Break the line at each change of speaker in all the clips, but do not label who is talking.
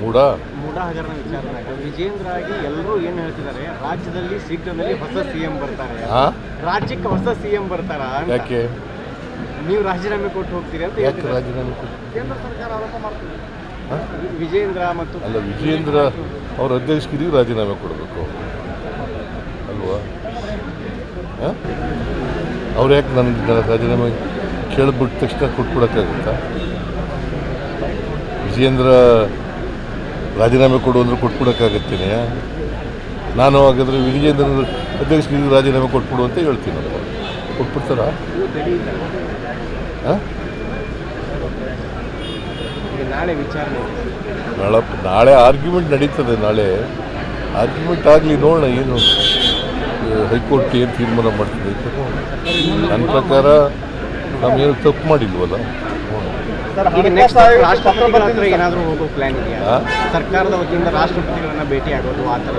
ಮೂಡ?
ಮೂಢ ಹಗರಣ ವಿಚಾರದಾಗ ವಿಜೇಂದ್ರ ಆಗಿ ಎಲ್ಲರೂ ಏನು ಹೇಳ್ತಿದ್ದಾರೆ? ರಾಜ್ಯದಲ್ಲಿ ಶೀಘ್ರದಲ್ಲಿ ಹೊಸ ಸಿಎಂ ಬರ್ತಾರೆ.
ಹಾ?
ರಾಜ್ಯಕ್ಕೆ ಹೊಸ ಸಿಎಂ ಬರ್ತಾರ ಅಂತ.
ಯಾಕೆ?
ನೀವು ರಾಜೀನಾಮೆ ಕೊಟ್ಟು ಹೋಗ್ತೀರಿ ಅಂತ
ಯಾಕೆ. ರಾಜೀನಾಮೆ ಕೊಟ್ಟು?
ಕೇಂದ್ರ ಸರ್ಕಾರ ಆರೋಪ ಮಾಡ್ತಿದೆ. ವಿಜೇಂದ್ರ ಮತ್ತು
ಅಲ್ಲ ವಿಜೇಂದ್ರ ಅವ್ರ ಅಧ್ಯಕ್ಷಗಿರಿಗೆ ರಾಜೀನಾಮೆ ಕೊಡಬೇಕು. ಅಲ್ವಾ? ಅವ್ರು ಯಾಕೆ ನನಗೆ ರಾಜೀನಾಮೆ ಕೇಳಿಬಿಟ್ಟ ತಕ್ಷಣ ಕೊಟ್ಬಿಡೋಕ್ಕಾಗುತ್ತಾ? ವಿಜೇಂದ್ರ ರಾಜೀನಾಮೆ ಕೊಡು ಅಂದರೆ ಕೊಟ್ಬಿಡೋಕ್ಕಾಗತ್ತೇನೆ? ನಾನು ಹಾಗಾದರೆ ವಿಜಯೇಂದ್ರ ಅಧ್ಯಕ್ಷರಿಗೆ ರಾಜೀನಾಮೆ ಕೊಟ್ಬಿಡು ಅಂತ ಹೇಳ್ತೀನಿ ಕೊಟ್ಬಿಡ್ತಾರಾ? ಹಾಂ?
ನಾಳೆ ವಿಚಾರಣೆ
ನಾಳೆ ಆರ್ಗ್ಯುಮೆಂಟ್ ನಡೀತದೆ ನಾಳೆ. ಆರ್ಗ್ಯುಮೆಂಟ್ ಆಗಲಿ ನೋಡೋಣ ಏನು ಹೈಕೋರ್ಟ್ ಏನು ತೀರ್ಮಾನ ಮಾಡ್ತದೆ ನನ್ನ ಪ್ರಕಾರ ನಾವೇನು ತಪ್ಪು ಮಾಡಿಲ್ವಲ್ಲ?
ಏನಾದರೂ ಹೋಗೋ ಪ್ಲಾನ್ ಇದೆಯಾ? ಸರ್ಕಾರದ ವತಿಯಿಂದ ರಾಷ್ಟ್ರಪತಿಗಳನ್ನ ಭೇಟಿ ಆಗೋದು ಆ ಥರ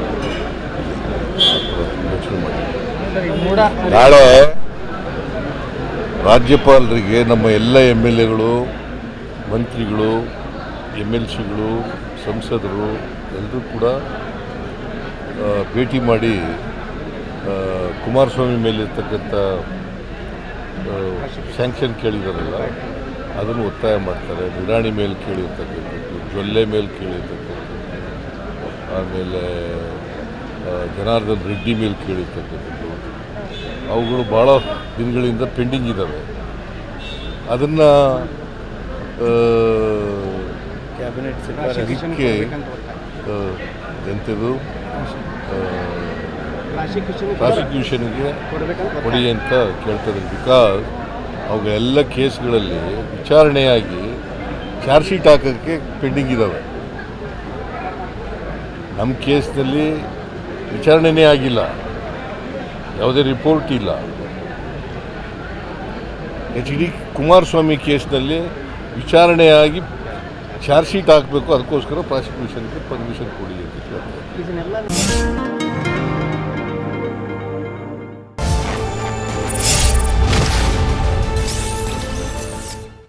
ನಾಳೆ ರಾಜ್ಯಪಾಲರಿಗೆ ನಮ್ಮ ಎಲ್ಲ ಎಂ ಎಲ್ ಎಗಳು ಮಂತ್ರಿಗಳು ಎಂ ಎಲ್ ಸಿಗಳು ಸಂಸದರು ಎಲ್ಲರೂ ಕೂಡ ಭೇಟಿ ಮಾಡಿ ಕುಮಾರಸ್ವಾಮಿ ಮೇಲಿರ್ತಕ್ಕಂಥ ಸ್ಯಾಂಕ್ಷನ್ ಕೇಳಿದಾರಲ್ಲ. ಅದನ್ನು ಒತ್ತಾಯ ಮಾಡ್ತಾರೆ. ನಿರಾಣಿ ಮೇಲೆ ಕೇಳಿರ್ತಕ್ಕಂಥದ್ದು ಜೊಲ್ಲೆ ಮೇಲೆ ಕೇಳಿರ್ತಕ್ಕಂಥದ್ದು ಆಮೇಲೆ ಜನಾರ್ದನ್ ರೆಡ್ಡಿ ಮೇಲೆ ಕೇಳಿರ್ತಕ್ಕಂಥದ್ದು. ಅವುಗಳು ಭಾಳ ದಿನಗಳಿಂದ ಪೆಂಡಿಂಗ್ ಇದ್ದಾವೆ ಅದನ್ನು
ಕ್ಯಾಬಿನೆಟ್
ಇದಕ್ಕೆ ಎಂಥದ್ದು
ಪ್ರಾಸಿಕ್ಯೂಷನ್
ಪ್ರಾಸಿಕ್ಯೂಷನ್ಗೆ ಕೊಡಿ ಅಂತ ಕೇಳ್ತಾರೆ ಬಿಕಾಸ್ ಅವುಗಳೆಲ್ಲ ಕೇಸ್ಗಳಲ್ಲಿ ವಿಚಾರಣೆಯಾಗಿ ಚಾರ್ಜ್ ಶೀಟ್ ಹಾಕೋಕ್ಕೆ ಪೆಂಡಿಂಗ್ ಇದ್ದಾವೆ ನಮ್ಮ ಕೇಸ್ನಲ್ಲಿ ವಿಚಾರಣೆನೇ ಆಗಿಲ್ಲ. ಯಾವುದೇ ರಿಪೋರ್ಟ್ ಇಲ್ಲ. ಎಚ್ ಡಿ ಕುಮಾರಸ್ವಾಮಿ ಕೇಸ್ನಲ್ಲಿ ವಿಚಾರಣೆಯಾಗಿ ಚಾರ್ಜ್ ಶೀಟ್ ಹಾಕಬೇಕು, ಅದಕ್ಕೋಸ್ಕರ ಪ್ರಾಸಿಕ್ಯೂಷನ್ಗೆ ಪರ್ಮಿಷನ್ ಕೊಡಿ ಅಂತ